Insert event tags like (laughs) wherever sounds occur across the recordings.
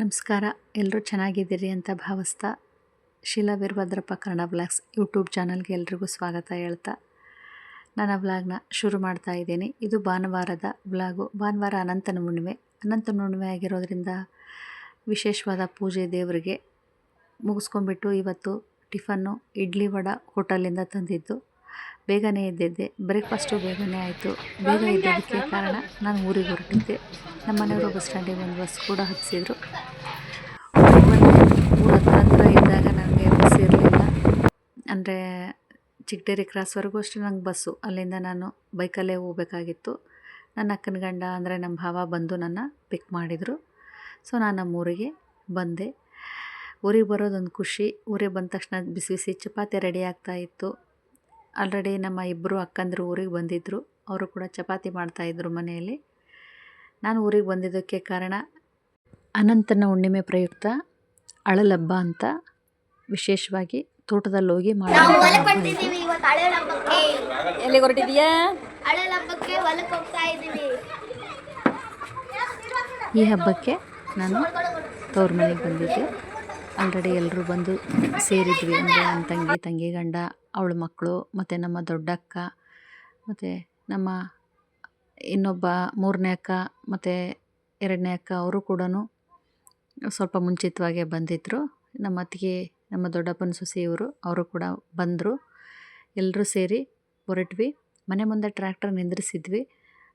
ನಮಸ್ಕಾರ. ಎಲ್ಲರೂ ಚೆನ್ನಾಗಿದ್ದೀರಿ ಅಂತ ಭಾವಿಸ್ತಾ ಶೀಲಾ ವೀರಭದ್ರಪ್ಪ ಕನ್ನಡ ಬ್ಲಾಗ್ಸ್ ಯೂಟ್ಯೂಬ್ ಚಾನಲ್ಗೆ ಎಲ್ರಿಗೂ ಸ್ವಾಗತ ಹೇಳ್ತಾ. ನನ್ನ ವ್ಲಾಗ್ನ ಶುರು ಮಾಡ್ತಾ ಇದ್ದೀನಿ. ಇದು ಭಾನುವಾರದ ವ್ಲಾಗು. ಭಾನುವಾರ ಅನಂತನ ಹುಣ್ಣಿಮೆ. ಅನಂತನ ಹುಣ್ಣಿಮೆ ಆಗಿರೋದ್ರಿಂದ ವಿಶೇಷವಾದ ಪೂಜೆ ದೇವರಿಗೆ ಮುಗಿಸ್ಕೊಂಡ್ಬಿಟ್ಟು ಇವತ್ತು ಟಿಫನ್ನು ಇಡ್ಲಿ ವಡ ಹೋಟೆಲಿಂದ ತಂದಿದ್ದು. ಬೇಗನೆ ಎದ್ದಿದ್ದೆ ಬ್ರೇಕ್ಫಾಸ್ಟು ಬೇಗನೆ ಆಯಿತು. ಬೇಗ ಎದ್ದೋದಕ್ಕೆ ಕಾರಣ ನಾನು ಊರಿಗೆ ಹೊರಟಿದ್ದೆ. ನಮ್ಮ ಮನೆಯವರು ಬಸ್ ಸ್ಟ್ಯಾಂಡಿಗೆ ಒಂದು ಬಸ್ ಕೂಡ ಹತ್ತಿಸಿದ್ರು. ಊರ ಹತ್ರ ಇದ್ದಾಗ ನನಗೆ ಬಸ್ ಇರಲಿಲ್ಲ. ಅಂದರೆ ಚಿಕ್ಕಡೇರಿ ಕ್ರಾಸ್ವರೆಗೂ ಅಷ್ಟೇ ನಂಗೆ ಬಸ್ಸು. ಅಲ್ಲಿಂದ ನಾನು ಬೈಕಲ್ಲೇ ಹೋಗಬೇಕಾಗಿತ್ತು. ನನ್ನ ಅಕ್ಕನ ಗಂಡ ಅಂದರೆ ನಮ್ಮ ಭಾವ ಬಂದು ನನ್ನ ಪಿಕ್ ಮಾಡಿದರು. ಸೊ ನಾನು ನಮ್ಮ ಊರಿಗೆ ಬಂದೆ. ಊರಿಗೆ ಬರೋದೊಂದು ಖುಷಿ. ಊರಿಗೆ ಬಂದ ತಕ್ಷಣ ಬಿಸಿ ಬಿಸಿ ಚಪಾತಿ ರೆಡಿ ಆಗ್ತಾ ಇತ್ತು. ಆಲ್ರೆಡಿ ನಮ್ಮ ಇಬ್ಬರು ಅಕ್ಕಂದಿರು ಊರಿಗೆ ಬಂದಿದ್ದರು ಅವರು ಕೂಡ ಚಪಾತಿ ಮಾಡ್ತಾಯಿದ್ರು ಮನೆಯಲ್ಲಿ. ನಾನು ಊರಿಗೆ ಬಂದಿದ್ದಕ್ಕೆ ಕಾರಣ ಅನಂತನ ಹುಣ್ಣಿಮೆ ಪ್ರಯುಕ್ತ ಅಳಲಬ್ಬ ಅಂತ ವಿಶೇಷವಾಗಿ ತೋಟದಲ್ಲಿ ಹೋಗಿ ಮಾಡಿ ಹೊರಟಿದೀಯಾ ಈ ಹಬ್ಬಕ್ಕೆ ನಾನು ತವ್ರ ಮನೆಗೆ ಬಂದಿದ್ದೆ. ಆಲ್ರೆಡಿ ಎಲ್ಲರೂ ಬಂದು ಸೇರಿದ್ವಿ ಅಂದರೆ ನನ್ನ ತಂಗಿ ತಂಗಿ ಗಂಡ ಅವಳ ಮಕ್ಕಳು, ಮತ್ತು ನಮ್ಮ ದೊಡ್ಡಕ್ಕ, ಮತ್ತು ನಮ್ಮ ಇನ್ನೊಬ್ಬ ಮೂರನೇ ಅಕ್ಕ, ಮತ್ತು ಎರಡನೇ ಅಕ್ಕ ಅವರು ಕೂಡ ಸ್ವಲ್ಪ ಮುಂಚಿತವಾಗೇ ಬಂದಿದ್ದರು ನಮ್ಮ ಅತ್ತಿಗೆ, ನಮ್ಮ ದೊಡ್ಡಪ್ಪನ ಸೊಸೆ ಇವರು ಅವರು ಕೂಡ ಬಂದರು. ಎಲ್ಲರೂ ಸೇರಿ ಹೊರಟ್ವಿ. ಮನೆ ಮುಂದೆ ಟ್ರ್ಯಾಕ್ಟರ್ ನಿಂದ್ರಿಸಿದ್ವಿ.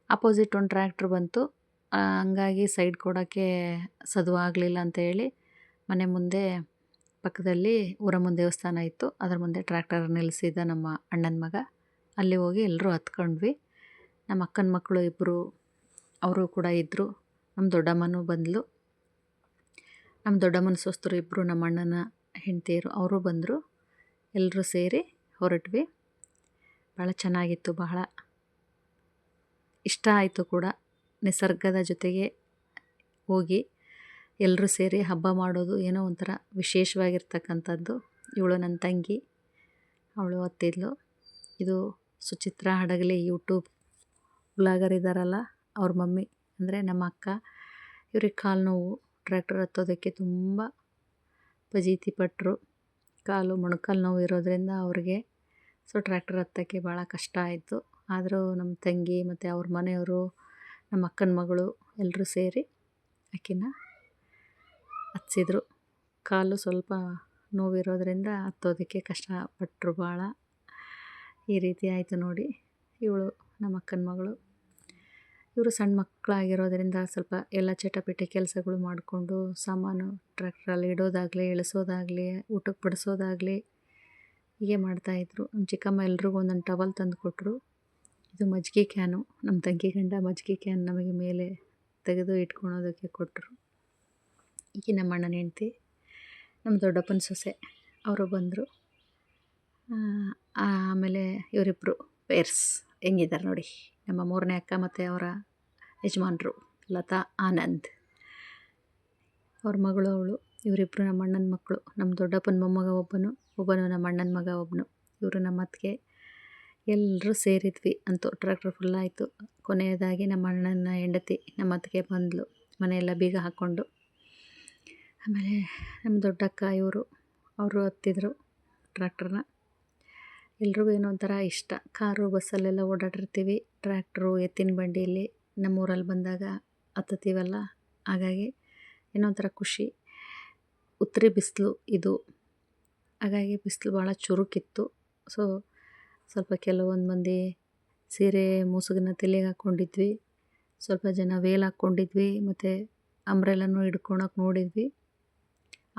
ಅಪೋಸಿಟ್ ಒಂದು ಟ್ರ್ಯಾಕ್ಟ್ರ್ ಬಂತು. ಹಂಗಾಗಿ ಸೈಡ್ ಕೊಡೋಕ್ಕೆ ಸದುವಾಗಲಿಲ್ಲ ಅಂತ ಹೇಳಿ ಮನೆ ಮುಂದೆ ಪಕ್ಕದಲ್ಲಿ ಊರಮ್ಮನ ದೇವಸ್ಥಾನ ಇತ್ತು. ಅದ್ರ ಮುಂದೆ ಟ್ರ್ಯಾಕ್ಟರ್ ನಿಲ್ಲಿಸಿದ ನಮ್ಮ ಅಣ್ಣನ ಮಗ. ಅಲ್ಲಿ ಹೋಗಿ ಎಲ್ಲರೂ ಹತ್ಕೊಂಡ್ವಿ. ನಮ್ಮ ಅಕ್ಕನ ಮಕ್ಕಳು ಇಬ್ಬರು ಅವರು ಕೂಡ ಇದ್ದರು ನಮ್ಮ ದೊಡ್ಡಮ್ಮನೂ ಬಂದಳು ನಮ್ಮ ದೊಡ್ಡಮ್ಮನ ಸೊಸ್ತರು ಇಬ್ಬರು ನಮ್ಮ ಅಣ್ಣನ ಹೆಂಡತಿಯರು, ಅವರು ಬಂದರು. ಎಲ್ಲರೂ ಸೇರಿ ಹೊರಟ್ವಿ. ಭಾಳ ಚೆನ್ನಾಗಿತ್ತು, ಬಹಳ ಇಷ್ಟ ಆಯಿತು ಕೂಡ. ನಿಸರ್ಗದ ಜೊತೆಗೆ ಹೋಗಿ ಎಲ್ಲರೂ ಸೇರಿ ಹಬ್ಬ ಮಾಡೋದು ಏನೋ ಒಂಥರ ವಿಶೇಷವಾಗಿರ್ತಕ್ಕಂಥದ್ದು. ಇವಳು ನನ್ನ ತಂಗಿ, ಅವಳು ಅತ್ತಿದ್ಲು. ಇದು ಸುಚಿತ್ರ ಹಡಗಲಿ ಯೂಟ್ಯೂಬ್ ಬ್ಲಾಗರ್ ಇದ್ದಾರಲ್ಲ ಅವ್ರ ಮಮ್ಮಿ, ಅಂದರೆ ನಮ್ಮ ಅಕ್ಕ. ಇವ್ರಿಗೆ ಕಾಲು ನೋವು ಟ್ರ್ಯಾಕ್ಟರ್ ಹತ್ತೋದಕ್ಕೆ ತುಂಬ ಪಜೀತಿ ಪಟ್ಟರು ಕಾಲು ಮೊಣಕಾಲು ನೋವು ಇರೋದರಿಂದ ಅವ್ರಿಗೆ ಸೊ ಟ್ರ್ಯಾಕ್ಟರ್ ಹತ್ತೋಕ್ಕೆ ಭಾಳ ಕಷ್ಟ ಆಯಿತು. ಆದರೂ ನಮ್ಮ ತಂಗಿ ಮತ್ತು ಅವ್ರ ಮನೆಯವರು, ನಮ್ಮ ಅಕ್ಕನ ಮಗಳು ಎಲ್ಲರೂ ಸೇರಿ ಆಕಿನ ಹತ್ಸಿದ್ರು ಕಾಲು ಸ್ವಲ್ಪ ನೋವಿರೋದ್ರಿಂದ ಹತ್ತೋದಕ್ಕೆ ಕಷ್ಟಪಟ್ಟರು ಭಾಳ. ಈ ರೀತಿ ಆಯಿತು ನೋಡಿ. ಇವಳು ನಮ್ಮ ಅಕ್ಕನ ಮಗಳು. ಇವರು ಸಣ್ಣ ಮಕ್ಕಳಾಗಿರೋದ್ರಿಂದ ಸ್ವಲ್ಪ ಎಲ್ಲ ಚಟಪಟಿ ಕೆಲಸಗಳು ಮಾಡಿಕೊಂಡು ಸಾಮಾನು ಟ್ರ್ಯಾಕ್ಟ್ರಲ್ಲಿ ಇಡೋದಾಗಲಿ ಇಳಿಸೋದಾಗಲಿ ಊಟಕ್ಕೆ ಬಡಿಸೋದಾಗಲಿ ಹೀಗೆ ಮಾಡ್ತಾಯಿದ್ರು ನಮ್ಮ ಚಿಕ್ಕಮ್ಮ ಎಲ್ರಿಗೂ ಒಂದೊಂದು ಟವಲ್ ತಂದು ಕೊಟ್ಟರು ಇದು ಮಜ್ಜಿಗೆ ಕ್ಯಾನು. ನಮ್ಮ ತಂಗಿ ಗಂಡ ಮಜ್ಜಿಗೆ ಕ್ಯಾನ್ ನಮಗೆ ಮೇಲೆ ತೆಗೆದು ಇಟ್ಕೊಳೋದಕ್ಕೆ ಕೊಟ್ಟರು ಈಕೆ ನಮ್ಮ ಅಣ್ಣನ ಹೆಂಡ್ತಿ, ನಮ್ಮ ದೊಡ್ಡಪ್ಪನ ಸೊಸೆ, ಅವರು ಬಂದರು. ಆಮೇಲೆ ಇವರಿಬ್ಬರು ಪೇರ್ಸ್ ಹೆಂಗಿದ್ದಾರೆ ನೋಡಿ, ನಮ್ಮ ಮೂರನೇ ಅಕ್ಕ ಮತ್ತು ಅವರ ಯಜಮಾನರು ಲತಾ, ಆನಂದ್. ಅವ್ರ ಮಗಳು ಅವಳು ಇವರಿಬ್ಬರು ನಮ್ಮ ಅಣ್ಣನ ಮಕ್ಕಳು, ನಮ್ಮ ದೊಡ್ಡಪ್ಪನ ಮೊಮ್ಮಗ ಒಬ್ಬನು ಒಬ್ಬನು ನಮ್ಮ ಅಣ್ಣನ ಮಗ ಒಬ್ಬನು. ಇವರು ನಮ್ಮ ಅತ್ತಿಗೆ ಎಲ್ಲರೂ ಸೇರಿದ್ವಿ ಅಂತೂ ಟ್ರ್ಯಾಕ್ಟರ್ ಫುಲ್ ಆಯಿತು. ಕೊನೆಯದಾಗಿ ನಮ್ಮ ಅಣ್ಣನ ಹೆಂಡತಿ ನಮ್ಮ ಅತ್ತಿಗೆ ಬಂದಳು ಮನೆಯೆಲ್ಲ ಬೀಗ ಹಾಕ್ಕೊಂಡು. ಆಮೇಲೆ ನಮ್ಮ ದೊಡ್ಡಕ್ಕ, ಇವರು, ಅವರು ಹತ್ತಿದ್ರು ಟ್ರ್ಯಾಕ್ಟರ್ನ. ಎಲ್ರಿಗೂ ಏನೋ ಒಂಥರ ಇಷ್ಟ. ಕಾರು, ಬಸ್ಸಲ್ಲೆಲ್ಲ ಓಡಾಡಿರ್ತೀವಿ. ಟ್ರ್ಯಾಕ್ಟ್ರು, ಎತ್ತಿನ ಬಂಡಿಯಲ್ಲಿ ನಮ್ಮೂರಲ್ಲಿ ಬಂದಾಗ ಹತ್ತುತ್ತೀವಲ್ಲ? ಹಾಗಾಗಿ ಏನೋ ಒಂಥರ ಖುಷಿ. ಉತ್ತರಿ ಬಿಸಿಲು ಇದು. ಹಾಗಾಗಿ ಬಿಸಿಲು ಭಾಳ ಚುರುಕಿತ್ತು. ಸೊ ಸ್ವಲ್ಪ ಕೆಲವೊಂದು ಮಂದಿ ಸೀರೆ ಮುಸುಗನ್ನ ತಲೆಗೆ ಹಾಕ್ಕೊಂಡಿದ್ವಿ. ಸ್ವಲ್ಪ ಜನ ವೇಲ್ ಹಾಕ್ಕೊಂಡಿದ್ವಿ. ಮತ್ತು ಅಂಬ್ರೆಲನೂ ಹಿಡ್ಕೊಳಕ್ಕೆ ನೋಡಿದ್ವಿ.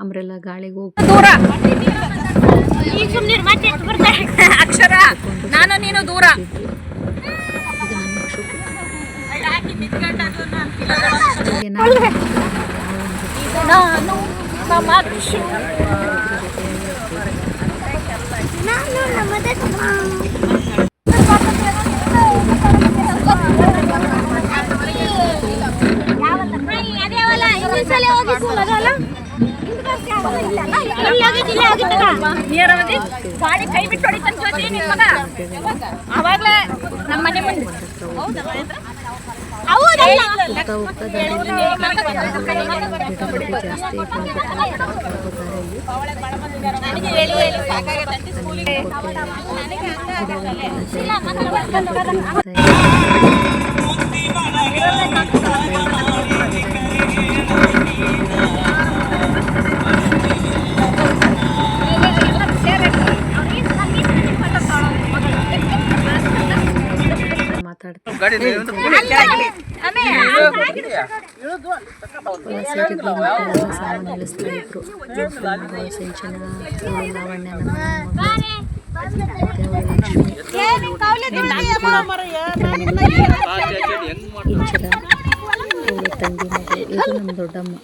ಅಂಬ್ರೆಲ್ಲ ಗಾಳಿಗೆ ಹೋಗಿ ದೂರ. ಅಕ್ಷರ ನಾನು ನೀನು ದೂರ. ನಾನು ನಮ್ಮ ನಾನು ನಮ್ಮದೇ ಗಾಡಿ ಕೈ ಬಿಟ್ಟು ಹೊಡಿತಾನೆ ಜ್ಯೋತಿ ನಿನ್ ಮಗ ಅವಾಗ್ಲೇ ನಮ್ಮ ಮನೆ ಗಿಡಗಳು ಜಾಸ್ತಿ ತಂಗಿ ಮಗಳು ಇದು ನಮ್ಮ ದೊಡ್ಡಮ್ಮ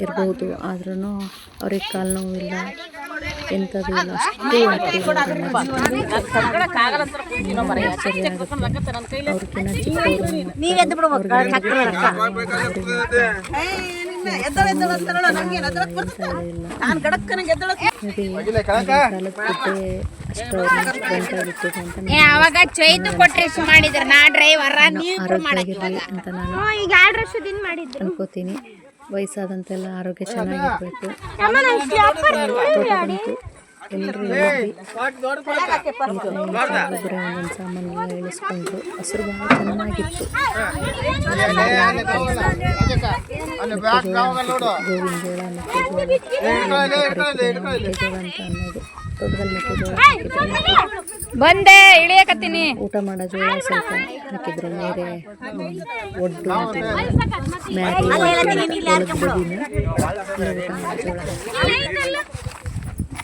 ಇರ್ಬೋದು ಆದ್ರೂ ಅವ್ರಿಗೆ ಕಾಲು ನೋವಿಲ್ಲ ಎಂಥದ್ದು ಇಲ್ಲ ಅವಾಗ ಚೈತು ಕೊಟ್ರೆ ಮಾಡಿದ್ರು ನಾ ಡ್ರೈವರ್ ನೀವು ಅಂತ ನಾನು ಅನ್ಕೋತೀನಿ ವಯಸ್ಸಾದಂತೆಲ್ಲ ಆರೋಗ್ಯ ಚೆನ್ನಾಗಿರ್ಬೇಕು ಎಲ್ಲರೂ ಒಬ್ಬರೇ ಒಂದೊಂದು ಸಾಮಾನೆಲ್ಲ ಇಳಿಸ್ಕೊಂಡ್ರು ಹಸಿರು ಭಾಳ ಚೆನ್ನಾಗಿತ್ತು ಗೋವಿನ ಜೋಳ ಮೆಕ್ಕೆಜೋಳ ಮೆಕ್ಕೆಜೋಳ ಅಂತ ಅನ್ನೋದು. ಬಂದೆ ಇಳಿಯಕತ್ತೀನಿ ಊಟ ಮಾಡೋ ಜೋಳ ಸ್ವಲ್ಪ ಹಾಕಿದ್ರು ಮೇರೆ ಹ್ಮ್, ಒಡ್ಡು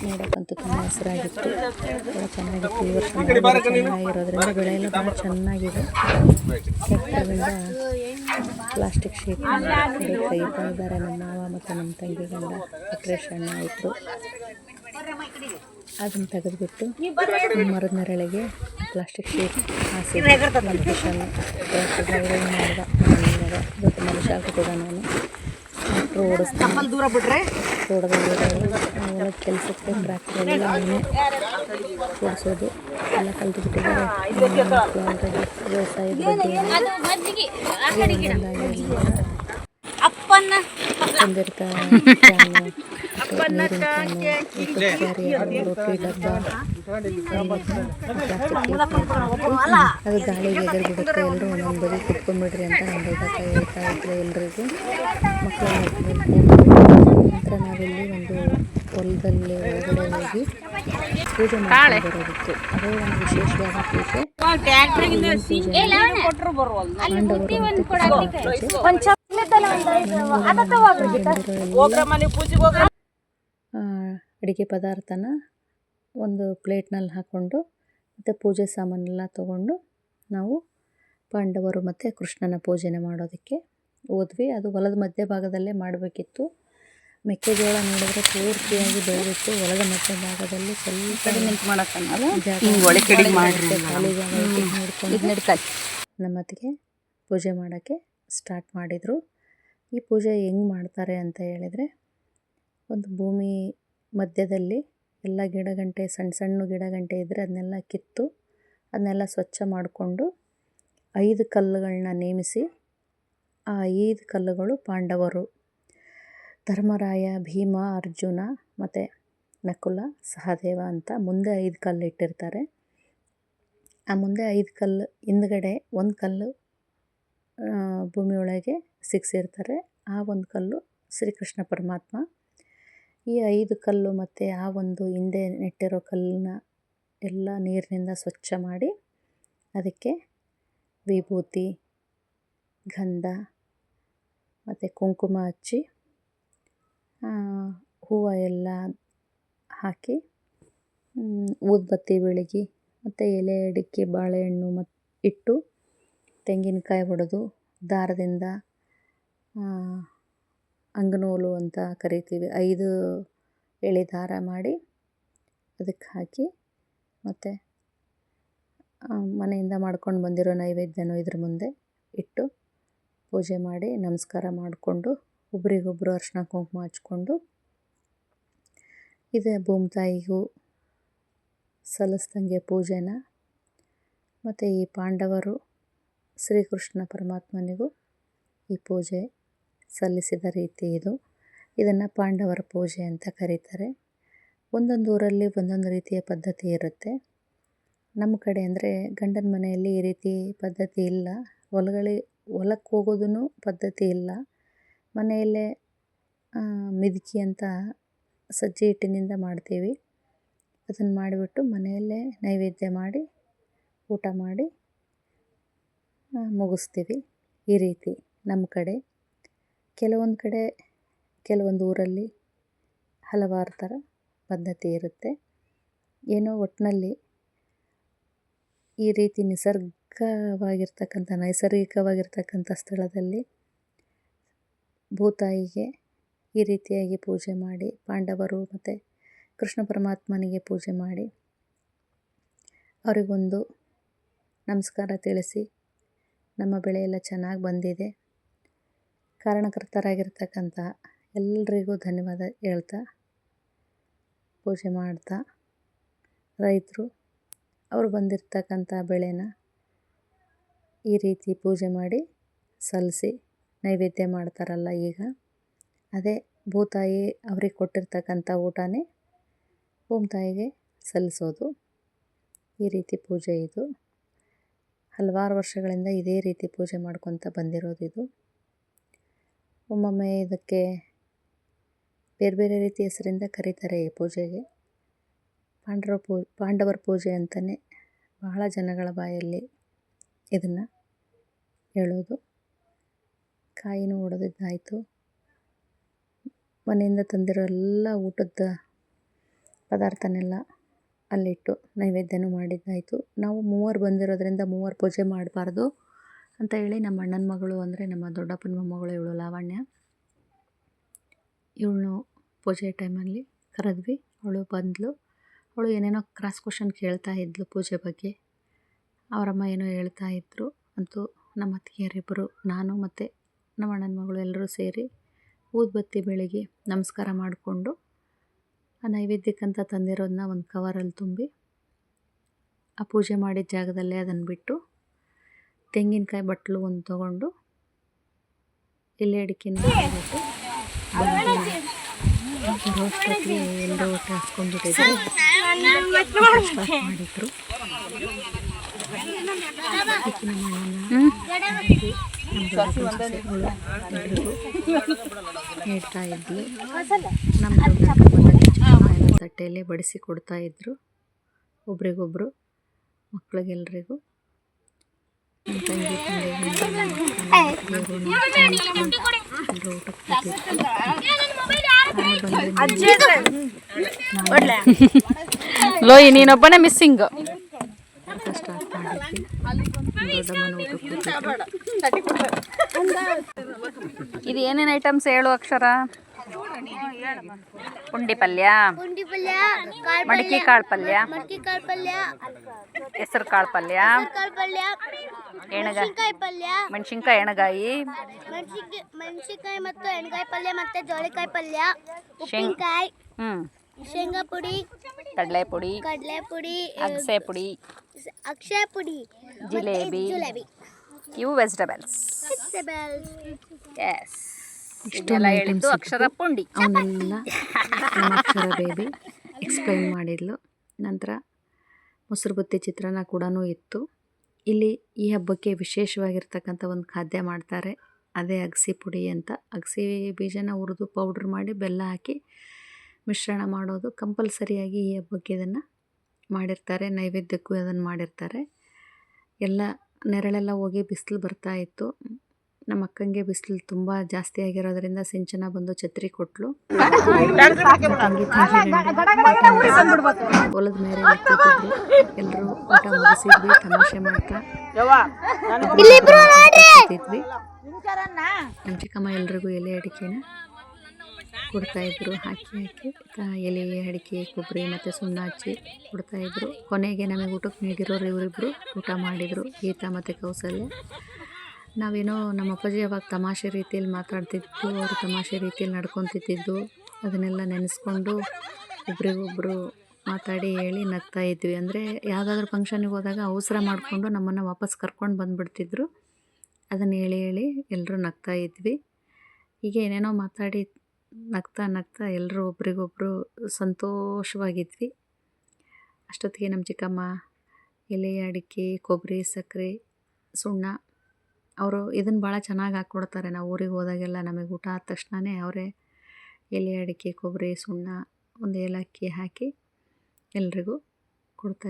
ನೋಡೋಕ್ಕಂತೂ ತುಂಬ ಹೆಸರಾಗಿತ್ತು. ಎಲ್ಲ ಚೆನ್ನಾಗಿತ್ತು ಈ ವರ್ಷ ಚೆನ್ನಾಗಿರೋದ್ರಿಂದ ಬೆಳೆ ಎಲ್ಲ ಭಾಳ ಚೆನ್ನಾಗಿದೆ. ಟ್ರ್ಯಾಕ್ಟರಿಂದ ಪ್ಲಾಸ್ಟಿಕ್ ಶೀಟ್ ತೆಗಿತಾ ಇದ್ದಾರೆ ನಮ್ಮ ಮಾವ ಮತ್ತು ನಮ್ಮ ತಂಗಿ ಗಂಡ ಆಯಿತು. ಅದನ್ನು ತೆಗೆದುಬಿಟ್ಟು ಮರದ ನೆರಳಿಗೆ ಪ್ಲಾಸ್ಟಿಕ್ ಶೀಟ್ ಹಾಸಿ ದೊಡ್ಡ ಮನುಷ್ಯ ಕೂಡ ನಾನು. ಓಡಿಸ್ತಾನೆ. ದೂರ ಬಿಟ್ರೆ ಹೊಲದ ಕೆಲಸಕ್ಕೆ ಟ್ರ್ಯಾಕ್ಟರ್ ಎಲ್ಲ ಅವನೇ ಓಡಿಸೋದು. ಎಲ್ಲ ಕಲ್ತು ಬಿಟ್ಟಿದ್ದಾರೆ ಅಪ್ಪನ್ನ ವ್ಯವಸಾಯದ ಬಗ್ಗೆ ಏನೆಲ್ಲ ಅಪ್ಪನ್ನ ತಂದಿರ್ತಾರೆ ಕ್ಯಾನು, ಮತ್ತು ನೀರಿನ ಕ್ಯಾನು, ಊಟದ ಕ್ಯಾರಿಯರು, ರೊಟ್ಟಿ ಡಬ್ಬ ಪ್ಲಾಸ್ಟಿಕ್ ಅದು ಗಾಳಿಗೆ ಎಗರ್ಬಿಡುತ್ತೆ ಎಲ್ಲರೂ ಒಂದೊಂದು ಬದಿ ಕುತ್ಕೊಂಡ್ಬಿಡ್ರಿ ಅಂತ ನಮ್ಮ ದೊಡ್ಡಕ್ಕ ಹೇಳ್ತಾ ಇದ್ರು ಎಲ್ರಿಗೂ ಮಕ್ಕಳು ನಂತರ ನಾವಿಲ್ಲಿ ಒಂದು ಹೊಲದಲ್ಲಿ ಒಳಗಡೆ ಹೋಗಿ ಪೂಜೆ ಮಾಡ್ಕೊಂಡು ಬರೋದಿತ್ತು ಅದೇ ಒಂದು ವಿಶೇಷವಾದ ಪೂಜೆ ಕೊಟ್ರು ಬರುವಲ್ಲ ಪಾಂಡವರು ಮತ್ತು ಹೋಗ್ರಮ್ಮ ಪೂಜೆಗೆ ಹೋಗ್ರ ಅಡುಗೆ ಪದಾರ್ಥನ ಒಂದು ಪ್ಲೇಟ್ನಲ್ಲಿ ಹಾಕ್ಕೊಂಡು ಮತ್ತು ಪೂಜೆ ಸಾಮಾನೆಲ್ಲ ತೊಗೊಂಡು ನಾವು ಪಾಂಡವರು ಮತ್ತು ಕೃಷ್ಣನ ಪೂಜೆನೆ ಮಾಡೋದಕ್ಕೆ ಹೋದ್ವಿ. ಅದು ಹೊಲದ ಮಧ್ಯಭಾಗದಲ್ಲೇ ಮಾಡಬೇಕಿತ್ತು. ಮೆಕ್ಕೆಜೋಳ ನೋಡಿದ್ರೆ ಪೂರ್ತಿಯಾಗಿ ಬೆಳೆದಿತ್ತು. ಹೊಲದ ಮಧ್ಯಭಾಗದಲ್ಲಿ ಸ್ವಲ್ಪ ನಮ್ಮ ಅತ್ತಿಗೆ ಪೂಜೆ ಮಾಡೋಕ್ಕೆ ಸ್ಟಾರ್ಟ್ ಮಾಡಿದರು. ಈ ಪೂಜೆ ಹೆಂಗೆ ಮಾಡ್ತಾರೆ ಅಂತ ಹೇಳಿದರೆ, ಒಂದು ಭೂಮಿ ಮಧ್ಯದಲ್ಲಿ ಎಲ್ಲ ಗಿಡಗಂಟೆ ಸಣ್ಣ ಸಣ್ಣ ಗಿಡಗಂಟೆ ಇದ್ದರೆ ಅದನ್ನೆಲ್ಲ ಕಿತ್ತು, ಅದನ್ನೆಲ್ಲ ಸ್ವಚ್ಛ ಮಾಡಿಕೊಂಡು ಐದು ಕಲ್ಲುಗಳನ್ನ ನೇಮಿಸಿ ಆ ಐದು ಕಲ್ಲುಗಳು ಪಾಂಡವರು, ಧರ್ಮರಾಯ, ಭೀಮ, ಅರ್ಜುನ ಮತ್ತು ನಕುಲ, ಸಹದೇವ ಅಂತ ಮುಂದೆ ಐದು ಕಲ್ಲು ಇಟ್ಟಿರ್ತಾರೆ. ಆ ಮುಂದೆ ಐದು ಕಲ್ಲು ಹಿಂದ್ಗಡೆ ಒಂದು ಕಲ್ಲು ಭೂಮಿಯೊಳಗೆ ಸಿಕ್ಸಿರ್ತಾರೆ. ಆ ಒಂದು ಕಲ್ಲು ಶ್ರೀಕೃಷ್ಣ ಪರಮಾತ್ಮ. ಈ ಐದು ಕಲ್ಲು ಮತ್ತು ಆ ಒಂದು ಹಿಂದೆ ನೆಟ್ಟಿರೋ ಕಲ್ಲನ್ನ ಎಲ್ಲ ನೀರಿನಿಂದ ಸ್ವಚ್ಛ ಮಾಡಿ ಅದಕ್ಕೆ ವಿಭೂತಿ, ಗಂಧ ಮತ್ತು ಕುಂಕುಮ ಹಚ್ಚಿ ಹೂವು ಎಲ್ಲ ಹಾಕಿ ಊದ್ಬತ್ತಿ ಬೆಳಗಿ ಮತ್ತು ಎಲೆ ಅಡಿಕೆ ಬಾಳೆಹಣ್ಣು ಮತ್ತು ಇಟ್ಟು ತೆಂಗಿನಕಾಯಿ ಹೊಡೆದು ದಾರದಿಂದ ಅಂಗನೂಲು ಅಂತ ಕರಿತೀವಿ. ಐದು ಎಳೆ ದಾರ ಮಾಡಿ ಅದಕ್ಕೆ ಹಾಕಿ ಮತ್ತು ಮನೆಯಿಂದ ಮಾಡ್ಕೊಂಡು ಬಂದಿರೋ ನೈವೇದ್ಯನೂ ಇದ್ರ ಮುಂದೆ ಇಟ್ಟು ಪೂಜೆ ಮಾಡಿ ನಮಸ್ಕಾರ ಮಾಡಿಕೊಂಡು ಒಬ್ರಿಗೊಬ್ಬರು ಅರ್ಶಿನ ಕುಂಕುಮ ಹಚ್ಕೊಂಡು ಇದೇ ಭೂಮಿ ತಾಯಿಗೂ ಸಲ್ಲಿಸ್ದಂಗೆ ಪೂಜೆನ ಮತ್ತು ಈ ಪಾಂಡವರು ಶ್ರೀಕೃಷ್ಣ ಪರಮಾತ್ಮನಿಗೂ ಈ ಪೂಜೆ ಸಲ್ಲಿಸಿದ ರೀತಿ ಇದು. ಇದನ್ನು ಪಾಂಡವರ ಪೂಜೆ ಅಂತ ಕರೀತಾರೆ. ಒಂದೊಂದು ಊರಲ್ಲಿ ಒಂದೊಂದು ರೀತಿಯ ಪದ್ಧತಿ ಇರುತ್ತೆ. ನಮ್ಮ ಕಡೆ ಅಂದರೆ ಗಂಡನ ಮನೆಯಲ್ಲಿ ಈ ರೀತಿ ಪದ್ಧತಿ ಇಲ್ಲ. ಹೊಲಗಳಿ ಹೊಲಕ್ಕೆ ಹೋಗೋದೂ ಪದ್ಧತಿ ಇಲ್ಲ. ಮನೆಯಲ್ಲೇ ಮಿದುಕಿ ಅಂತ ಸಜ್ಜೆ ಹಿಟ್ಟಿನಿಂದ ಮಾಡ್ತೀವಿ. ಅದನ್ನು ಮಾಡಿಬಿಟ್ಟು ಮನೆಯಲ್ಲೇ ನೈವೇದ್ಯ ಮಾಡಿ, ಊಟ ಮಾಡಿ ಮುಗಿಸ್ತೀವಿ ಈ ರೀತಿ ನಮ್ಮ ಕಡೆ. ಕೆಲವೊಂದು ಕಡೆ, ಕೆಲವೊಂದು ಊರಲ್ಲಿ ಹಲವಾರು ಥರ ಪದ್ಧತಿ ಇರುತ್ತೆ. ಏನೋ ಒಟ್ಟಿನಲ್ಲಿ ಈ ರೀತಿ ನಿಸರ್ಗವಾಗಿರ್ತಕ್ಕಂಥ, ನೈಸರ್ಗಿಕವಾಗಿರ್ತಕ್ಕಂಥ ಸ್ಥಳದಲ್ಲಿ ಭೂತಾಯಿಗೆ ಈ ರೀತಿಯಾಗಿ ಪೂಜೆ ಮಾಡಿ, ಪಾಂಡವರು ಮತ್ತು ಕೃಷ್ಣ ಪರಮಾತ್ಮನಿಗೆ ಪೂಜೆ ಮಾಡಿ, ಅವರಿಗೊಂದು ನಮಸ್ಕಾರ ತಿಳಿಸಿ, ನಮ್ಮ ಬೆಳೆ ಎಲ್ಲ ಚೆನ್ನಾಗಿ ಬಂದಿದೆ. ಕಾರಣಕರ್ತರಾಗಿರ್ತಕ್ಕಂಥ ಎಲ್ಲರಿಗೂ ಧನ್ಯವಾದ ಹೇಳ್ತಾ, ಪೂಜೆ ಮಾಡ್ತಾ, ರೈತರು ಅವರು ಬಂದಿರತಕ್ಕಂಥ ಬೆಳೆನ ಈ ರೀತಿ ಪೂಜೆ ಮಾಡಿ ಸಲ್ಲಿಸಿ ನೈವೇದ್ಯ ಮಾಡ್ತಾರಲ್ಲ ಈಗ, ಅದೇ ಭೂತಾಯಿ ಅವ್ರಿಗೆ ಕೊಟ್ಟಿರ್ತಕ್ಕಂಥ ಊಟನೇ ಭೂಮಿತಾಯಿಗೆ ಸಲ್ಲಿಸೋದು. ಈ ರೀತಿ ಪೂಜೆ ಇದು. ಹಲವಾರು ವರ್ಷಗಳಿಂದ ಇದೇ ರೀತಿ ಪೂಜೆ ಮಾಡ್ಕೊತ ಬಂದಿರೋದು ಇದು. ಒಮ್ಮೊಮ್ಮೆ ಇದಕ್ಕೆ ಬೇರೆ ಬೇರೆ ರೀತಿ ಹೆಸರಿಂದ ಕರೀತಾರೆ ಈ ಪೂಜೆಗೆ. ಪಾಂಡವ ಪೂ, ಪಾಂಡವರ ಪೂಜೆ ಅಂತಲೇ ಬಹಳ ಜನಗಳ ಬಾಯಲ್ಲಿ ಇದನ್ನು ಹೇಳೋದು. ಕಾಯಿನೂ ಒಡೆದಿದ್ದಾಯಿತು. ಮನೆಯಿಂದ ತಂದಿರೋ ಎಲ್ಲ ಊಟದ ಪದಾರ್ಥನೆಲ್ಲ ಅಲ್ಲಿಟ್ಟು ನೈವೇದ್ಯನೂ ಮಾಡಿದ್ದಾಯಿತು. ನಾವು ಮೂವರು ಬಂದಿರೋದರಿಂದ ಮೂವರು ಪೂಜೆ ಮಾಡಬಾರ್ದು. ಅಂತ ಹೇಳಿ ನಮ್ಮ ಅಣ್ಣನ ಮಗಳು ಅಂದರೆ ನಮ್ಮ ದೊಡ್ಡಪ್ಪನ ಮೊಮ್ಮಗಳು ಇವಳು ಲಾವಣ್ಯ. ಇವಳು ಪೂಜೆ ಟೈಮಲ್ಲಿ ಕರೆದ್ವಿ. ಅವಳು ಬಂದಳು ಅವಳು ಏನೇನೋ ಕ್ರಾಸ್ ಕ್ವಶನ್ ಕೇಳ್ತಾ ಇದ್ಲು ಪೂಜೆ ಬಗ್ಗೆ. ಅವರಮ್ಮ ಏನೋ ಹೇಳ್ತಾ ಇದ್ದರು ಅಂತೂ ನಮ್ಮ ಅತ್ತಿಗೆಯರಿಬ್ಬರು, ನಾನು ಮತ್ತು ನಮ್ಮ ಅಣ್ಣನ ಮಗಳು ಎಲ್ಲರೂ ಸೇರಿ ಊದುಬತ್ತಿ ಬೆಳಗ್ಗೆ ನಮಸ್ಕಾರ ಮಾಡಿಕೊಂಡು ಆ ನೈವೇದ್ಯಕ್ಕಂತ ತಂದಿರೋದನ್ನ ಒಂದು ಕವರಲ್ಲಿ ತುಂಬಿ ಆ ಪೂಜೆ ಮಾಡಿದ ಜಾಗದಲ್ಲೇ ಅದನ್ನು ಬಿಟ್ಟು ತೆಂಗಿನಕಾಯಿ ಬಟ್ಲು ಒಂದು ತೊಗೊಂಡು ಇಲ್ಲೇ ಅಡಿಕೆ ಬರೋಷ್ಟೊತ್ತಿಗೆ ಎಲ್ಲರೂ ಒಟ್ಟು ಹಾಸ್ಕೊಂಡ್ಬಿಟ್ಟಿದ್ರು ಮಾಡಿದ್ರು. ನೀಡ್ತಾ ಇದ್ಲು. ನಮ್ಮ ತಟ್ಟೆಯಲ್ಲೇ ಬಡಿಸಿ ಕೊಡ್ತಾ ಇದ್ರು. ಒಬ್ರಿಗೊಬ್ರು ಮಕ್ಳಿಗೆಲ್ರಿಗೂ. ನಮ್ಮ ತಂಗಿ ತಂದೆ ಎಲ್ಲರೂ ಊಟಕ್ಕೆ ಲೋಯಿ ನೀನೊಬ್ಬನೇ ಮಿಸ್ಸಿಂಗ್ ಊಟ ಸ್ಟಾರ್ಟ್ ಮಾಡಿದ್ವಿ ದೊಡ್ಡಮ್ಮನ ಊಟಕ್ಕೆ ಇದು ಏನೇನು ಐಟಮ್ಸ್ ಹೇಳು ಅಕ್ಷರ ಪುಂಡಿ ಪಲ್ಯ. ಪುಂಡಿ ಪಲ್ಯ ಮಡಿಕೆ ಕಾಳು ಪಲ್ಯ. ಮಡ್ಕಿ ಕಾಳು ಪಲ್ಯ. ಹೆಸರು ಕಾಳು ಪಲ್ಯ. ಕಾಳು ಪಲ್ಯ. ಮೆಣಸಿನ್ಕಾಯಿ ಎಣಗಾಯಿ. ಮೆಣಸಿನ್ಕಾಯಿ ಮೆಣಸಿನ್ಕಾಯಿ ಮತ್ತು ಎಣ್ಗಾಯಿ ಪಲ್ಯ ಮತ್ತೆ ಜೋಳಿಕಾಯಿ ಪಲ್ಯ. ಉಪ್ಪಿನಕಾಯಿ. ಹ್ಞೂ ಶೇಂಗಾ ಪುಡಿ. ಕಡಲೆ ಪುಡಿ. ಕಡಲೆ ಪುಡಿ. ಅಗಸೆ ಪುಡಿ. ಅಕ್ಷಯ ಪುಡಿ. ಜಿಲೇಬಿ. ಜಿಲೇಬಿ. ಇವು ವೆಜಿಟಬಲ್ಸ್ ವೆಜಿಟೇಬಲ್ಸ್ ಎಸ್ ಇಷ್ಟೆಲ್ಲ ಹೇಳಿದ್ದು ಅಕ್ಷರ ಪುಂಡಿ. ಅವನ್ನೆಲ್ಲ ಅಕ್ಷರ ಬೇಬಿ ಎಕ್ಸ್ಪ್ಲೈನ್ (laughs) ಮಾಡಿದ್ಲು. ನಂತರ ಮೊಸರು ಬತ್ತಿ ಚಿತ್ರಾನ್ನ ಕೂಡ ಇತ್ತು. ಇಲ್ಲಿ ಈ ಹಬ್ಬಕ್ಕೆ ವಿಶೇಷವಾಗಿರ್ತಕ್ಕಂಥ ಒಂದು ಖಾದ್ಯ ಮಾಡ್ತಾರೆ. ಅದೇ ಅಗಸಿ ಪುಡಿ ಅಂತ. ಅಗಸಿ ಬೀಜನ ಹುರಿದು ಪೌಡ್ರ್ ಮಾಡಿ ಬೆಲ್ಲ ಹಾಕಿ ಮಿಶ್ರಣ ಮಾಡೋದು ಕಂಪಲ್ಸರಿಯಾಗಿ ಈ ಹಬ್ಬಕ್ಕೆ ಇದನ್ನು ಮಾಡಿರ್ತಾರೆ. ನೈವೇದ್ಯಕ್ಕೂ ಅದನ್ನು ಮಾಡಿರ್ತಾರೆ. ಎಲ್ಲ ನೆರಳೆಲ್ಲ ಹೋಗಿ ಬಿಸಿಲು ಬರ್ತಾ ಇತ್ತು. ನಮ್ಮ ಅಕ್ಕಂಗೆ ಬಿಸಿಲು ತುಂಬ ಜಾಸ್ತಿ ಆಗಿರೋದ್ರಿಂದ ಸಿಂಚನ ಬಂದು ಛತ್ರಿ ಕೊಟ್ಲು. ಹೊಲದ ಮೇಲೆ ಎಲ್ಲರೂ ಊಟ ಮುಗಿಸಿದ್ವಿ ತಮಾಷೆ ಮಾಡ್ತಾ ನಮ್ಮ ಚಿಕ್ಕಮ್ಮ ಎಲ್ರಿಗೂ ಎಲೆ ಅಡಿಕೆನ ಕೊಡ್ತಾ ಇದ್ರು ಹಾಕಿ ಹಾಕಿ. ಎಲೆ ಅಡಿಕೆ ಕೊಬ್ಬರಿ ಮತ್ತು ಸುಣ್ಣ ಹಚ್ಚಿ ಕೊಡ್ತಾ ಇದ್ರು. ಕೊನೆಗೆ ನಮಗೆ ಊಟಕ್ಕೆ ನೀಡಿರೋರು ಇವರಿಬ್ರು. ಊಟ ಮಾಡಿದರು ಗೀತಾ ಮತ್ತೆ ಕೌಸಲ್ಯ. ನಾವೇನೋ ನಮ್ಮ ಅಪ್ಪಾಜಿ ಅವಾಗ ತಮಾಷೆ ರೀತಿಯಲ್ಲಿ ಮಾತಾಡ್ತಿದ್ದು ಅವರು ತಮಾಷೆ ರೀತಿಯಲ್ಲಿ ನಡ್ಕೊತಿದ್ದಿದ್ದು, ಅದನ್ನೆಲ್ಲ ನೆನೆಸ್ಕೊಂಡು ಒಬ್ರಿಗೊಬ್ಬರು ಮಾತಾಡಿ ಹೇಳಿ ನಗ್ತಾ ಇದ್ವಿ. ಅಂದರೆ ಯಾವುದಾದ್ರೂ ಫಂಕ್ಷನಿಗೆ ಹೋದಾಗ ಅವಸರ ಮಾಡಿಕೊಂಡು ನಮ್ಮನ್ನು ವಾಪಸ್ ಕರ್ಕೊಂಡು ಬಂದುಬಿಡ್ತಿದ್ರು. ಅದನ್ನು ಹೇಳಿ ಹೇಳಿ ಎಲ್ಲರೂ ನಗ್ತಾ ಇದ್ವಿ. ಹೀಗೆ ಏನೇನೋ ಮಾತಾಡಿ ನಗ್ತಾ ನಗ್ತಾ ಎಲ್ಲರೂ ಒಬ್ರಿಗೊಬ್ಬರು ಸಂತೋಷವಾಗಿದ್ವಿ. ಅಷ್ಟೊತ್ತಿಗೆ ನಮ್ಮ ಚಿಕ್ಕಮ್ಮ ಎಲೆ, ಅಡಿಕೆ, ಕೊಬ್ಬರಿ, ಸಕ್ಕರೆ, ಸುಣ್ಣ ಅವರು ಇದನ್ನು ಭಾಳ ಚೆನ್ನಾಗಿ ಹಾಕ್ಕೊಡ್ತಾರೆ ನಾವು ಊರಿಗೆ ಹೋದಾಗೆಲ್ಲ ನಮಗೆ ಊಟ ಆದ ತಕ್ಷಣವೇ ಅವರೇ ಎಲೆ ಅಡಿಕೆ ಕೊಬ್ಬರಿ ಸುಣ್ಣ ಒಂದು ಏಲಕ್ಕಿ ಹಾಕಿ ಎಲ್ರಿಗೂ ಕೊಡ್ತಾ.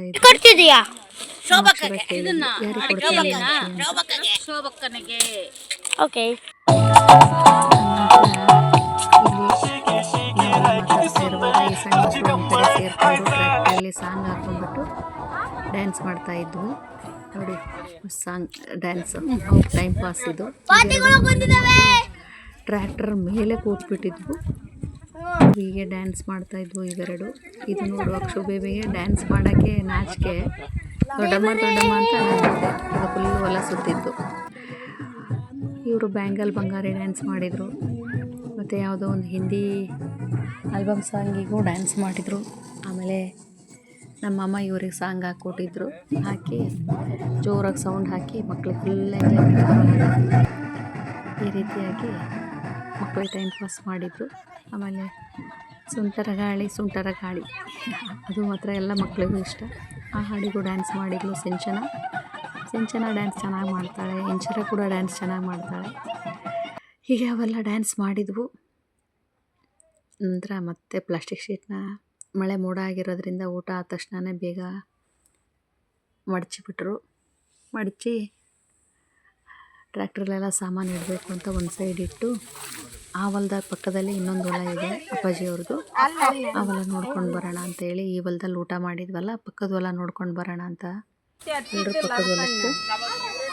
ಓಕೆ ಸಾಂಗ್ ಹಾಕೊಂಡ್ಬಿಟ್ಟು ಡ್ಯಾನ್ಸ್ ಮಾಡ್ತಾ ಇದ್ವು ನೋಡಿ ಸಾಂಗ್ ಡ್ಯಾನ್ಸ್ ಟೈಮ್ ಪಾಸ್ ಇದು. ಟ್ರ್ಯಾಕ್ಟರ್ ಮೇಲೆ ಕೂತ್ಬಿಟ್ಟಿದ್ವು. ಹೀಗೆ ಡ್ಯಾನ್ಸ್ ಮಾಡ್ತಾ ಇದ್ವು ಇವೆರಡು. ಇದು ನೋಡುವಾಗ ಶುಬೇಬಿಗೆ ಡ್ಯಾನ್ಸ್ ಮಾಡೋಕ್ಕೆ ನಾಚಿಕೆ. ದೊಡ್ಡಮ್ಮ ದೊಡ್ಡಮ್ಮ ಅಂತ ಅನ್ನೋದಿದೆ ಅದು ಫುಲ್ ಹೊಲ ಸುತ್ತಿದ್ದು. ಇವರು ಬ್ಯಾಂಗಲ್ ಬಂಗಾರಿ ಡ್ಯಾನ್ಸ್ ಮಾಡಿದರು. ಮತ್ತು ಯಾವುದೋ ಒಂದು ಹಿಂದಿ ಆಲ್ಬಮ್ ಸಾಂಗಿಗೂ ಡ್ಯಾನ್ಸ್ ಮಾಡಿದರು. ಆಮೇಲೆ ನಮ್ಮಮ್ಮ ಇವ್ರಿಗೆ ಸಾಂಗ್ ಹಾಕ್ಕೊಟ್ಟಿದ್ರು. ಹಾಕಿ ಜೋರಾಗಿ ಸೌಂಡ್ ಹಾಕಿ ಮಕ್ಳಿಗೆ ಫುಲ್ ಈ ರೀತಿಯಾಗಿ ಮಕ್ಕಳು ಟೈಮ್ ಪಾಸ್ ಮಾಡಿದರು. ಆಮೇಲೆ ಸುಂಟರ ಗಾಳಿ ಸುಂಟರ ಗಾಳಿ. ಅದು ಮಾತ್ರ ಎಲ್ಲ ಮಕ್ಕಳಿಗೂ ಇಷ್ಟ. ಆ ಹಾಡಿಗೂ ಡ್ಯಾನ್ಸ್ ಮಾಡಿದ್ಲು ಸಿಂಚನ. ಸಿಂಚನ ಡ್ಯಾನ್ಸ್ ಚೆನ್ನಾಗಿ ಮಾಡ್ತಾಳೆ. ಇಂಚರ ಕೂಡ ಡ್ಯಾನ್ಸ್ ಚೆನ್ನಾಗಿ ಮಾಡ್ತಾಳೆ. ಹೀಗೆ ಅವೆಲ್ಲ ಡ್ಯಾನ್ಸ್ ಮಾಡಿದ್ವು. ನಂತರ ಮತ್ತೆ ಪ್ಲಾಸ್ಟಿಕ್ ಶೀಟ್ನ ಮಳೆ ಮೋಡ ಆಗಿರೋದ್ರಿಂದ ಊಟ ಆದ ತಕ್ಷಣವೇ ಬೇಗ ಮಡಚಿಬಿಟ್ರು. ಮಡಚಿ ಟ್ರ್ಯಾಕ್ಟ್ರಲ್ಲೆಲ್ಲ ಸಾಮಾನು ಇಡಬೇಕು ಅಂತ ಒಂದು ಸೈಡ್ ಇಟ್ಟು ಆ ಹೊಲ್ದ ಪಕ್ಕದಲ್ಲಿ ಇನ್ನೊಂದು ಹೊಲ ಇದೆ ಅಪ್ಪಾಜಿ ಅವ್ರದ್ದು ಆ ಹೊಲ ನೋಡ್ಕೊಂಡು ಬರೋಣ ಅಂತೇಳಿ ಈ ಹೊಲದಲ್ಲಿ ಊಟ ಮಾಡಿದ್ವಲ್ಲ, ಪಕ್ಕದ ಹೊಲ ನೋಡ್ಕೊಂಡು ಬರೋಣ ಅಂತ ಎಲ್ಲರೂ ಪಕ್ಕದ ಹೊಲಕ್ಕೆ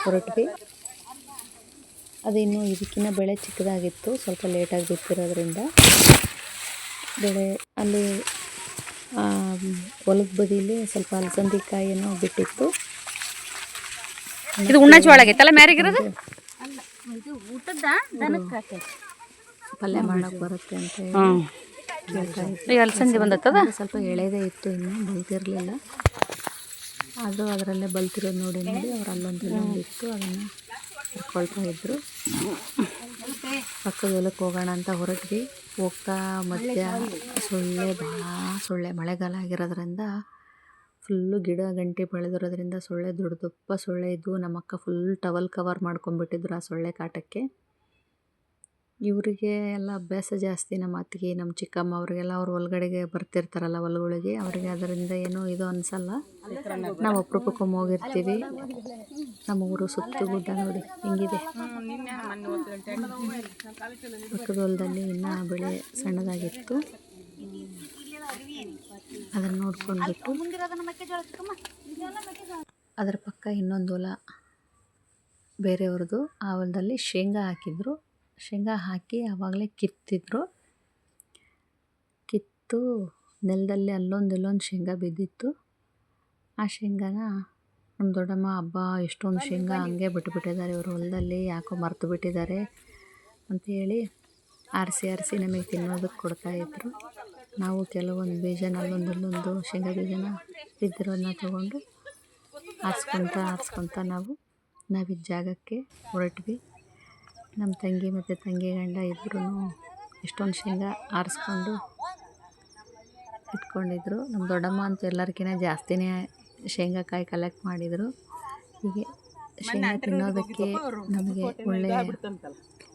ಹೊರಟ್ವಿ. ಅದು ಇನ್ನೂ ಇದಕ್ಕಿಂತ ಬೆಳೆ ಚಿಕ್ಕದಾಗಿತ್ತು, ಸ್ವಲ್ಪ ಲೇಟಾಗಿ ಬಿತ್ತಿರೋದ್ರಿಂದ. ಬೆಳೆ ಅಲ್ಲಿ ಹೊಲದ ಬದಿಲಿ ಸ್ವಲ್ಪ ಅಲಸಂದಿ ಕಾಯಿನೂ ಬಿಟ್ಟಿತ್ತು. ಇದು ಜೋಳ ಆಗೈತಲ್ಲ ಮ್ಯಾರಿಗಿರೋದು ಊಟದ ಪಲ್ಯ ಮಾಡೋಕೆ ಬರುತ್ತೆ ಅಂತ ಹೇಳಿ ಅಲಸಂದಿ ಬಂದತ್ತದ? ಸ್ವಲ್ಪ ಎಳೆದೇ ಇತ್ತು ಇನ್ನು ಬಲ್ತಿರಲಿಲ್ಲ. ಆದರೂ ಅದರಲ್ಲೇ ಬಲ್ತಿರೋದು ನೋಡಿ ನೋಡಿ ಅವ್ರು ಅಲ್ಲೊಂದು ಇತ್ತು ಅದನ್ನು ಕರ್ಕೊಳ್ತಾ ಇದ್ರು. ಪಕ್ಕದ ಹೊಲಕ್ಕೆ ಹೋಗೋಣ ಅಂತ ಹೊರಟ್ವಿ. ಹೋಗ್ತಾ ಮಧ್ಯ ಸೊಳ್ಳೆ ಭಾಳ ಸೊಳ್ಳೆ ಮಳೆಗಾಲ ಆಗಿರೋದ್ರಿಂದ ಫುಲ್ಲು ಗಿಡ ಗಂಟಿ ಬೆಳೆದಿರೋದ್ರಿಂದ ಸೊಳ್ಳೆ ದೊಡ್ಡ ದಪ್ಪ ಸೊಳ್ಳೆ ಇದ್ವು ನಮ್ಮಕ್ಕ ಫುಲ್ ಟವಲ್ ಕವರ್ ಮಾಡ್ಕೊಂಡ್ಬಿಟ್ಟಿದ್ರು ಆ ಸೊಳ್ಳೆ ಕಾಟಕ್ಕೆ. ಇವರಿಗೆ ಎಲ್ಲ ಅಭ್ಯಾಸ ಜಾಸ್ತಿ ನಮ್ಮ ಅತ್ತಿಗೆ, ನಮ್ಮ ಚಿಕ್ಕಮ್ಮ ಅವರಿಗೆಲ್ಲ ಅವ್ರು ಒಳಗಡೆಗೆ ಬರ್ತಿರ್ತಾರಲ್ಲ ಹೊಲಗಳಿಗೆ, ಅವರಿಗೆ ಅದರಿಂದ ಏನೂ ಇದು ಅನಿಸಲ್ಲ. ನಾವು ಅಪರೂಪಕ್ಕೊಮ್ಮೆ ಹೋಗಿರ್ತೀವಿ. ನಮ್ಮ ಊರು ಸುತ್ತು ಗುಡ್ಡ ನೋಡಿ, ಹಿಂಗಿದೆ. ಪಕ್ಕದ ಹೊಲದಲ್ಲಿ ಇನ್ನೂ ಬೆಳೆ ಸಣ್ಣದಾಗಿತ್ತು. ಅದನ್ನು ನೋಡ್ಕೊಂಡ್ಬಿಟ್ಟು ಅದರ ಪಕ್ಕ ಇನ್ನೊಂದು ಹೊಲ, ಬೇರೆಯವ್ರದ್ದು. ಆ ಹೊಲದಲ್ಲಿ ಶೇಂಗಾ ಹಾಕಿದ್ರು. ಶೇಂಗಾ ಹಾಕಿ ಆವಾಗಲೇ ಕಿತ್ತಿದ್ರು. ಕಿತ್ತು ನೆಲದಲ್ಲಿ ಅಲ್ಲೊಂದು ಇಲ್ಲೊಂದು ಶೇಂಗಾ ಬಿದ್ದಿತ್ತು. ಆ ಶೇಂಗಾನ ನಮ್ಮ ದೊಡ್ಡಮ್ಮ ಹಬ್ಬ ಎಷ್ಟೊಂದು ಶೇಂಗಾ ಹಂಗೆ ಬಿಟ್ಬಿಟ್ಟಿದ್ದಾರೆ. ಇವರು ಹೊಲದಲ್ಲಿ ಯಾಕೋ ಮರೆತು ಬಿಟ್ಟಿದ್ದಾರೆ ಅಂತೇಳಿ ಆರಿಸಿ ಆರಿಸಿ ನಮಗೆ ತಿನ್ನೋದಕ್ಕೆ ಕೊಡ್ತಾಯಿದ್ರು ನಾವು ಕೆಲವೊಂದು ಬೀಜನ ಅಲ್ಲೊಂದು ಅಲ್ಲೊಂದು ಶೇಂಗಾ ಬೀಜನ ಬಿದ್ದಿರೋದನ್ನ ತೊಗೊಂಡು ಆರಿಸ್ಕೊತ ಆರಿಸ್ಕೊತ ನಾವು ನಾವಿದ್ದ ಜಾಗಕ್ಕೆ ಹೊರಟ್ವಿ. ನಮ್ಮ ತಂಗಿ ಮತ್ತು ತಂಗಿ ಗಂಡ ಇಬ್ಬರೂ ಎಷ್ಟೊಂದು ಶೇಂಗಾ ಆರಿಸ್ಕೊಂಡು ಇಟ್ಕೊಂಡಿದ್ರು. ನಮ್ಮ ದೊಡ್ಡಮ್ಮ ಅಂತ ಎಲ್ಲರಿಗಿಂತ ಜಾಸ್ತಿನೇ ಶೇಂಗಾಕಾಯಿ ಕಲೆಕ್ಟ್ ಮಾಡಿದರು. ಹೀಗೆ ಶೇಂಗಾ ತಿನ್ನೋದಕ್ಕೆ ನಮಗೆ ಒಳ್ಳೆಯ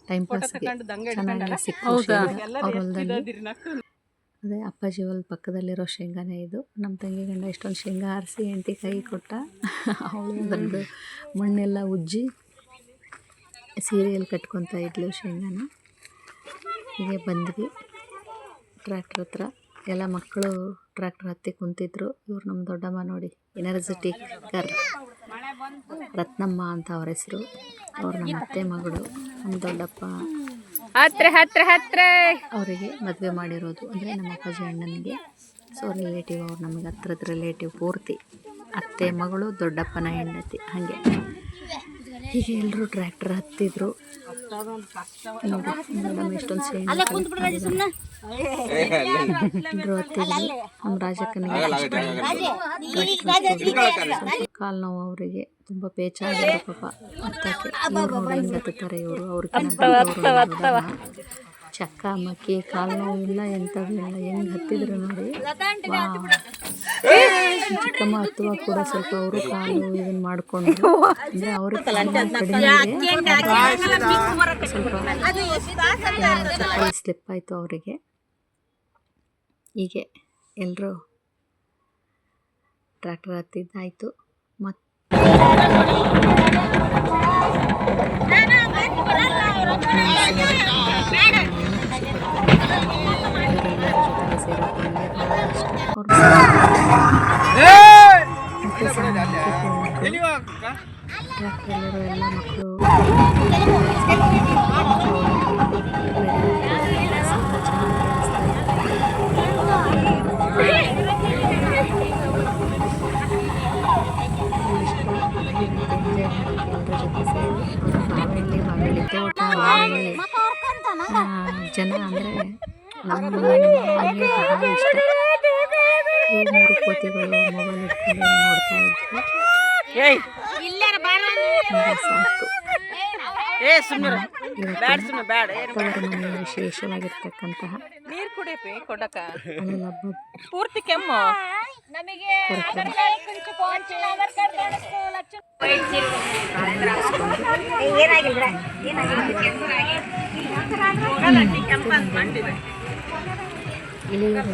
ಟೈಮ್ ಪಾಸ್ ಚೆನ್ನಾಗಿ ಸಿಕ್ಕೋ ಅವ್ರ ಹೊಲದಲ್ಲಿ. ಅದೇ ಅಪ್ಪಾಜಿ ಹೊಲ್ ಪಕ್ಕದಲ್ಲಿರೋ ಶೇಂಗಾನೇ ಇದು. ನಮ್ಮ ತಂಗಿ ಗಂಡ ಇಷ್ಟೊಂದು ಶೇಂಗಾ ಆರಿಸಿ ಹೆಂಡತಿ ಕೈ ಕೊಟ್ಟ. ಅವಳು ಅದರದ್ದು ಮಣ್ಣೆಲ್ಲ ಉಜ್ಜಿ ಸೀರೆಯಲ್ಲಿ ಕಟ್ಕೊತಾ ಇದ್ಲು ಶೇಂಗಾನ. ಹೀಗೆ ಬಂದ್ವಿ. ಟ್ರ್ಯಾಕ್ಟ್ರ್ ಹತ್ರ. ಎಲ್ಲ ಮಕ್ಕಳು ಟ್ರ್ಯಾಕ್ಟ್ರ್ ಹತ್ತಿ ಕುಂತಿದ್ರು. ಇವ್ರು ನಮ್ಮ ದೊಡ್ಡಮ್ಮ ನೋಡಿ ಎನರ್ಜೆಟಿಕ್ ಕರ್ ರತ್ನಮ್ಮ ಅಂತ ಅವ್ರ ಹೆಸರು. ಅವ್ರು ನಮ್ಮ ಅತ್ತೆ ಮಗಳು ನಮ್ಮ ದೊಡ್ಡಪ್ಪ. ಹತ್ರ ಹತ್ರ ಹತ್ರ. ಅವರಿಗೆ ಮದುವೆ ಮಾಡಿರೋದು. ಅಂದರೆ ನಮ್ಮ ಅಪ್ಪಾಜಿ ಅಣ್ಣನಿಗೆ. ಸೊ ರಿಲೇಟಿವ್ ಅವ್ರು ನಮಗೆ ಹತ್ರದ ರಿಲೇಟಿವ್ ಪೂರ್ತಿ. ಅತ್ತೆ ಮಗಳು ದೊಡ್ಡಪ್ಪನ ಹೆಂಡತಿ. ಹಾಗೆ. ಹೀಗೆ ಎಲ್ಲರೂ ಟ್ರ್ಯಾಕ್ಟರ್ ಹತ್ತಿದ್ರು. ಕಾಲ್ ಮೇಡಮ್ ಎಷ್ಟೊಂದು ನಮ್ಮ ರಾಜಕ್ಕನಿಗೆ ಕಾಲು ನೋವು ಅವರಿಗೆ ತುಂಬಾ ಪೇಚಾಗಿದೆ ಪಾಪ. ಹತ್ತುತ್ತಾರೆ ಇವರು ಅವ್ರಿಗೆ ಚಕ್ಕ, ಮಕ್ಕಿ, ಕಾಲು ನೋವು ಇಲ್ಲ, ಎಂಥದ್ದು ಇಲ್ಲ. ಹೆಂಗೆ ಹತ್ತಿದ್ರು ನೋಡಿ. ಚಿಕ್ಕಮ್ಮ ಹತ್ತುವ ಕೂಡ ಸ್ವಲ್ಪ ಅವರು ಕಾಲು ಇದನ್ನ ಮಾಡಿಕೊಂಡ್ರು ಅಂದರೆ ಅವರು ನೋವು ಸ್ವಲ್ಪ ಸ್ಲಿಪ್ ಆಯಿತು ಅವರಿಗೆ. ಹೀಗೆ ಎಲ್ಲರೂ ಟ್ರ್ಯಾಕ್ಟರ್ ಹತ್ತಿದ್ದಾಯಿತು. ಮತ್ತು ಎಲ್ಲ ಮಕ್ಕಳು ಜನ ಅಂದರೆ ನಮ್ಮ ಮನೆಗೆ ಬಹಳ ಇಷ್ಟ ಈ ಮೂರು ಕೋತಿಗಳು ಮೊಬೈಲ್ ಇಟ್ಕೊಂಡು ನೋಡ್ತಾ ಇದ್ವಿ ತುಂಬ ಸಾಕು ಏ ಸುಮ್ಮನೆ ಮನೆಯ ವಿಶೇಷವಾಗಿರ್ತಕ್ಕಂತಹ ನೀರ್ ಕುಡಿಪಿ ಕೊಡಕ ಪೂರ್ತಿ ಕೆಮ್ಮು ಪೂರ್ತಿ ಇರೋರು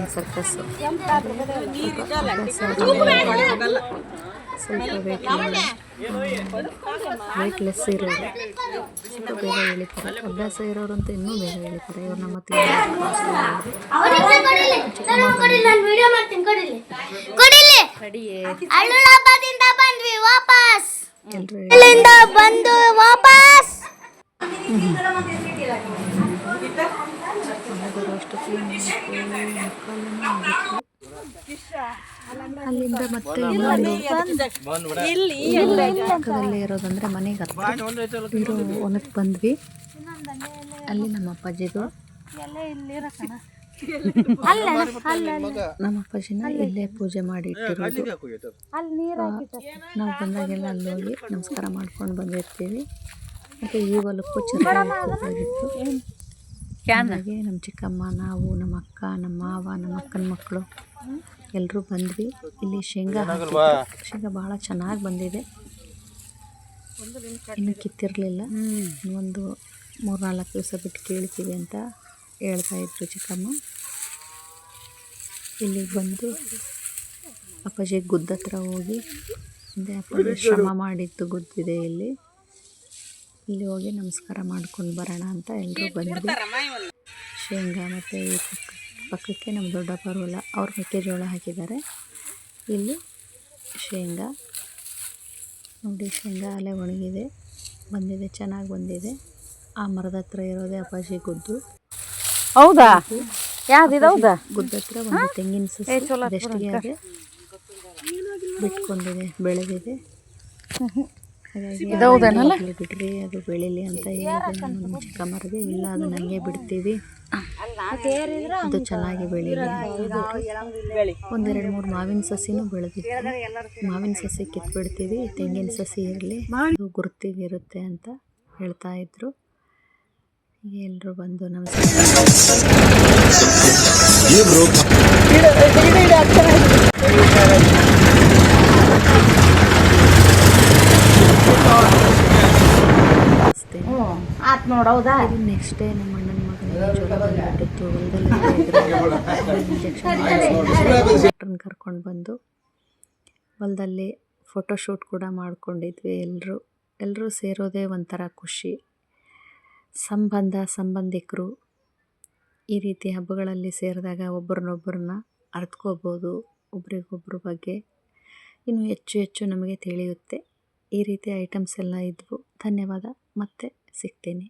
ಅಭ್ಯಾಸ ಇರೋರಂತೂ ಇನ್ನೂ ಬೇರೆ ಹೇಳ್ತಾರೆ ಇವ್ರು ನಮ್ಮ ಹಬ್ಬದಿಂದ ಬಂದ್ವಿ ವಾಪಸ್ ಇಲ್ಲಿಂದ ಬಂದು ವಾಪಸ್. ಅಲ್ಲಿಂದ ಮತ್ತೆ ಇನ್ನೊಂದು ಪಕ್ಕದಲ್ಲೇ ಇರೋದಂದ್ರೆ ಮನೆಗೆ ಹತ್ರ ಇರೋ ಬಂದ್ವಿ. ಅಲ್ಲಿ ನಮ್ಮ ಅಪ್ಪಾಜಿದು. ನಮ್ಮ ಅಪ್ಪಾಜಿನ ಇಲ್ಲೇ ಪೂಜೆ ಮಾಡಿ ಇಟ್ಟಿರೋದು ನಾವು ಬಂದಾಗೆಲ್ಲ ಅಲ್ಲಿ ಹೋಗಿ ನಮಸ್ಕಾರ ಮಾಡ್ಕೊಂಡು ಬಂದಿರ್ತೀವಿ. ಮತ್ತು ಈ ಹೊಲಕ್ಕೂ ಚೆನ್ನಾಗಿತ್ತು ಹಾಗಾಗಿ ನಮ್ಮ ಚಿಕ್ಕಮ್ಮ ನಾವು ನಮ್ಮ ಅಕ್ಕ ನಮ್ಮ ಮಾವ ನಮ್ಮ ಅಕ್ಕನ ಮಕ್ಕಳು ಎಲ್ಲರೂ ಬಂದ್ವಿ. ಇಲ್ಲಿ ಶೇಂಗಾ. ಶೇಂಗಾ ಭಾಳ ಚೆನ್ನಾಗಿ ಬಂದಿದೆ. ಇನ್ನು ಕಿತ್ತಿರಲಿಲ್ಲ. ಒಂದು ಮೂರು ನಾಲ್ಕು ದಿವಸ ಬಿಟ್ಟು ಕೇಳ್ತೀವಿ ಅಂತ ಹೇಳ್ತಾ ಇದ್ರು ಚಿಕ್ಕಮ್ಮ. ಇಲ್ಲಿಗೆ ಬಂದು ಅಪ್ಪಾಜಿ ಗುದ್ದ ಹತ್ರ ಹೋಗಿ ಅಂದರೆ ಅಪ್ಪಾಜಿ ಶ್ರಮ ಮಾಡಿದ್ದು ಗುದ್ದಿದೆ ಇಲ್ಲಿ. ಇಲ್ಲಿ ಹೋಗಿ ನಮಸ್ಕಾರ ಮಾಡ್ಕೊಂಡು ಬರೋಣ ಅಂತ ಎಲ್ಲರೂ ಬಂದ್ವಿ. ಶೇಂಗಾ ಮತ್ತು ಈ ಪಕ್ಕ ಪಕ್ಕಕ್ಕೆ ನಮ್ಮ ದೊಡ್ಡಪ್ಪ ಹೊಲ ಅವ್ರು ಮೆಕ್ಕೆಜೋಳ ಹಾಕಿದ್ದಾರೆ. ಇಲ್ಲಿ ಶೇಂಗಾ ನೋಡಿ ಶೇಂಗಾ ಅಲ್ಲೇ ಒಣಗಿದೆ ಬಂದಿದೆ ಚೆನ್ನಾಗಿ ಬಂದಿದೆ. ಆ ಮರದ ಹತ್ರ ಇರೋದೇ ಅಪ್ಪಾಜಿ ಗುದ್ದು. ಹೌದಾ? ಯಾವ್ದು ಹತ್ರ ಒಂದು ತೆಂಗಿನ ಸಸಿ ಅದೆಷ್ಟಿಗೆ ಅದೇ ಬಿಟ್ಕೊಂಡಿದೆ ಬೆಳೆದಿದೆ. ಬಿಡ್ರಿ ಅದು ಬೆಳಿಲಿ ಅಂತ ಹೇಳಿದೆ ನಮ್ಮ ಚಿಕ್ಕಮ್ಮರಿಗೆ ಇಲ್ಲ ಅದು ನನಗೆ ಬಿಡ್ತೀವಿ. ಅದು ಚೆನ್ನಾಗಿ ಬೆಳೀಲಿ. ಒಂದೆರಡು ಮೂರು ಮಾವಿನ ಸಸಿನೂ ಬೆಳೆದಿತ್ತು. ಮಾವಿನ ಸಸಿ ಕಿತ್ಬಿಡ್ತೀವಿ ತೆಂಗಿನ ಸಸಿ ಇರಲಿ. ಗುರುತಿಗೆ ಇರುತ್ತೆ ಅಂತ ಹೇಳ್ತಾ ಇದ್ರು. ಎಲ್ಲರೂ ಬಂದು ಇದು ನೆಕ್ಸ್ಟ್ ಡೇ ನಮ್ಮ ಅಣ್ಣನ ಹೊಲದಲ್ಲಿ (laughs) ಕರ್ಕೊಂಡು ಬಂದು ಹೊಲದಲ್ಲಿ ಫೋಟೋಶೂಟ್ ಕೂಡ ಮಾಡ್ಕೊಂಡಿದ್ವಿ ಎಲ್ಲರೂ ಎಲ್ಲರೂ ಸೇರೋದೇ ಒಂಥರ ಖುಷಿ. ಸಂಬಂಧ ಸಂಬಂಧಿಕರು ಈ ರೀತಿ ಹಬ್ಬಗಳಲ್ಲಿ ಸೇರಿದಾಗ ಒಬ್ಬರನ್ನೊಬ್ಬರನ್ನ ಅರ್ತ್ಕೋಬೋದು, ಒಬ್ರಿಗೊಬ್ರ ಬಗ್ಗೆ ಇನ್ನೂ ಹೆಚ್ಚು ಹೆಚ್ಚು ನಮಗೆ ತಿಳಿಯುತ್ತೆ. ಈ ರೀತಿ ಐಟಮ್ಸ್ ಎಲ್ಲ ಇದ್ವು. ಧನ್ಯವಾದ. ಮತ್ತೆ ಸಿಗ್ತೀನಿ.